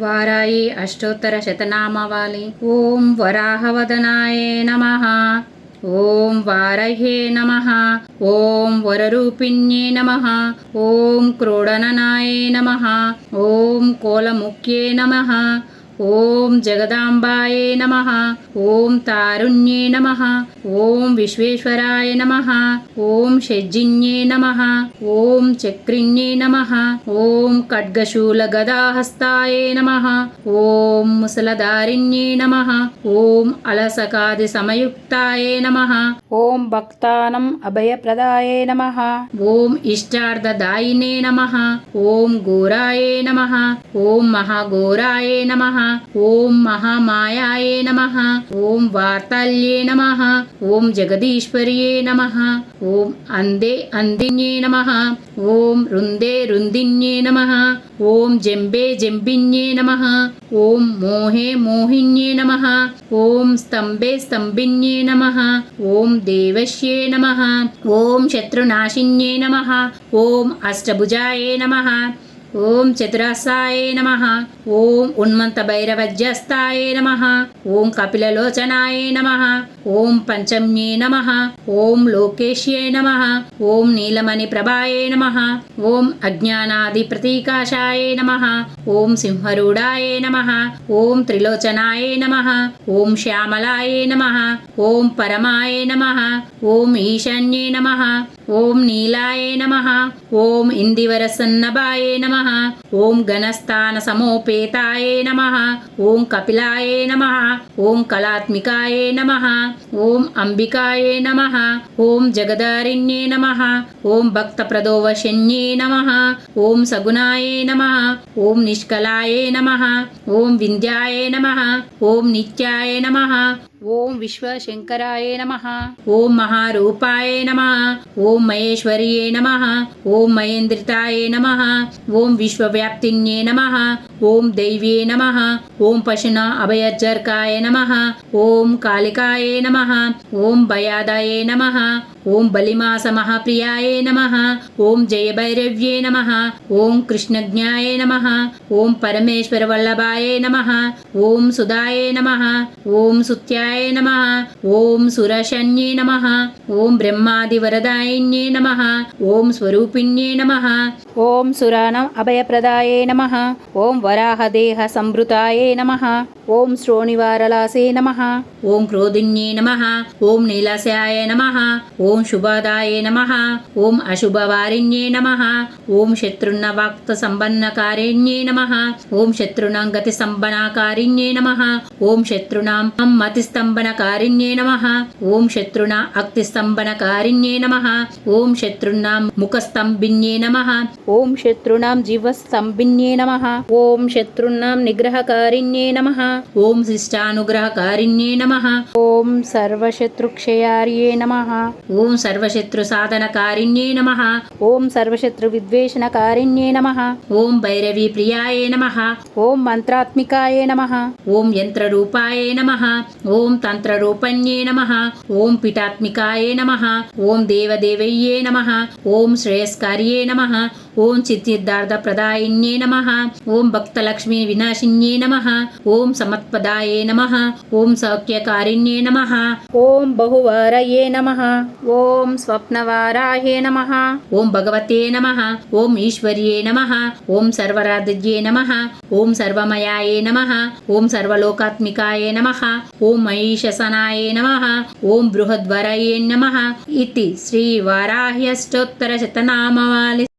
వారాయి అష్టోత్తర శతనామవాలి. ఓం వరాహవదనాయ నమ. ఓం వారహే నమ. ఓం వరరూపిణ్యే నమ. ఓం క్రోడననాయ నమ. ఓం కోలముఖ్యే నమ. ఓం జగదాంబాయే నమ ఓం తారుణ్యే నమ ఓం విశ్వేశ్వరాయ నమ ఓం షజ్జిన్యే నమ ఓం చక్రిణ్యే నమ ఓం ఖడ్గశూల గదాహస్తాయ నమ ఓం ముసలధారిణ్యే నమ ఓం అలసకాది సమయుక్తాయ నమ ఓం భక్తానం అభయప్రదాయ నమ ఓం ఇష్టార్థదాయినే నమ ఓం ఘోరాయ నమ ఓం మహాఘోరాయ నమ ఓం మహామాయాయే నమ ఓం వార్తాల్యే నమ ఓం జగదీశ్వర్యే నమ ఓం అందే అందిన్యే నమ ఓం రుందే రుందిన్యే నమ ఓం జంబే జంబిన్యే నమ ఓం మోహే మోహిన్యే నమ ఓం స్తంభే స్తంభిన్యే నమ ఓం దేవశ్యే నమ ఓం శత్రునాశిన్యే నమ ఓం అష్టభుజాయే నమ ఓం చతురాసాయే నమ ఓం ఉన్మంత భైరవజ్యస్తాయ నమ ఓం కపిలలోచనాయ నమ ఓం పంచమ్యే నమ ఓం లోకేశ్యే నమ ఓం నీలమణి ప్రభాయ నమ ఓం అజ్ఞానాది ప్రతీకాశాయ నమ ఓం సింహరూఢాయ నమ ఓం త్రిలోచనాయ నమ ఓం శ్యామలాయ నమ ఓం పరమాయ నమ ఓం ఈశాన్యే నమ ఓం నీలాయ నమ ఓం ఇందివరసన్నభాయ నమ ఓం గణస్థాన సమోపేతాయ నమ. ఓం కపిలాయ నమ. ఓం కళాత్మికాయ నమ. ఓం అంబికాయ నమ. ఓం జగదారిణ్యే నమ. ఓం భక్తప్రదోవశన్యే నమ. ఓం సగుణాయ నమ. ఓం నిష్కలాయ నమ. ఓం వింధ్యాయ నమ. ఓం నిత్యాయ నమ. ఓం విశ్వశంకరాయ నమ ఓం మహారూపాయ నమ ఓం మహేశ్వర్యే నమ ఓం మహేంద్రితాయ నమ ఓం విశ్వవ్యాప్తిన్యే నమ ఓం దైవ్యే నమ ఓం పశున అభయజర్కాయ నమ ఓం కాళికాయ నమ ఓం భయాదాయ నమ ఓం బలిమాస మహాప్రియాయ నమ ఓం జయభైరవ్యే నమ ఓం కృష్ణజ్ఞాయ నమ ఓం పరమేశ్వర వల్లభాయ నమ ఓం సుధాయ నమ ఓం సుత్యాయ నమ. ఓం సురశన్యే నమ. ఓం బ్రహ్మాదివరదాయిన్యే నమ. ఓం స్వరూపిణ్యే నమ. ఓం సురాణం అభయప్రదాయ నమ. ఓం వరాహదేహ సంభృతాయ నమ. ఓం శ్రోణివారలాసే నమ ఓం క్రోధిన్యే నమ ఓం నీలాశాయ నమ ఓం శుభాదాయ నమ ఓం అశుభవారిణ్యే నమ ఓం శత్రున్న వాక్త సంబన్నకారిణ్యే నమ ఓం శత్రుణాం గతి సంబనాకారిణ్యే నమ ఓం శత్రుణాం మతి స్తంభనకారిణ్యే నమ ఓం శత్రుణ అక్తి స్తంభనకారిణ్యే నమ ఓం శత్రుణాం ముఖస్తంభిన్యే నమ ఓం శత్రుణాం జీవస్తంభిన్యే నమ ఓం శత్రుణాం నిగ్రహకారిణ్యే నమ ఓం శిష్టానుగ్రహకారిణ్యే నమ ఓం సర్వశత్రుక్షయార్యే నమ ఓం సర్వశత్రు సాధనకారిణ్యే నమ ఓం సర్వశత్రు విద్వేషణకారిణ్యే నమ ఓం భైరవీ ప్రియాయ నమ ఓం మంత్రాత్మికాయ నమ ఓం యంత్రరూపాయ నమ ఓం తంత్రరూపణ్యే నమ ఓం పిఠాత్మికాయ నమ ఓం దేవదేవయ్యే నమ ఓం శ్రేయస్కార్యే నమ ఓం చిత్సిద్ధార్థప్రదాయిన్యే నమ ఓం భక్తలక్ష్మీ వినాశిన్యే నమ ఓం సమత్పదాయే నమ ఓం సౌఖ్యకారిణ్యే నమ ఓం బహువారయే నమ ఓం స్వప్నవారాహే నమ ఓం భగవతే నమ ఓం ఈశ్వర్యే నమ ఓం సర్వరాధ్యే నమ ఓం సర్వమయాయే నమ ఓం సర్వలోకాత్మికాయే నమ ఓం మహిషసనాయే నమ ఓం బృహద్వరయే నమ ఇది శ్రీ వారాహ్యష్టోత్తర శతనామవాలి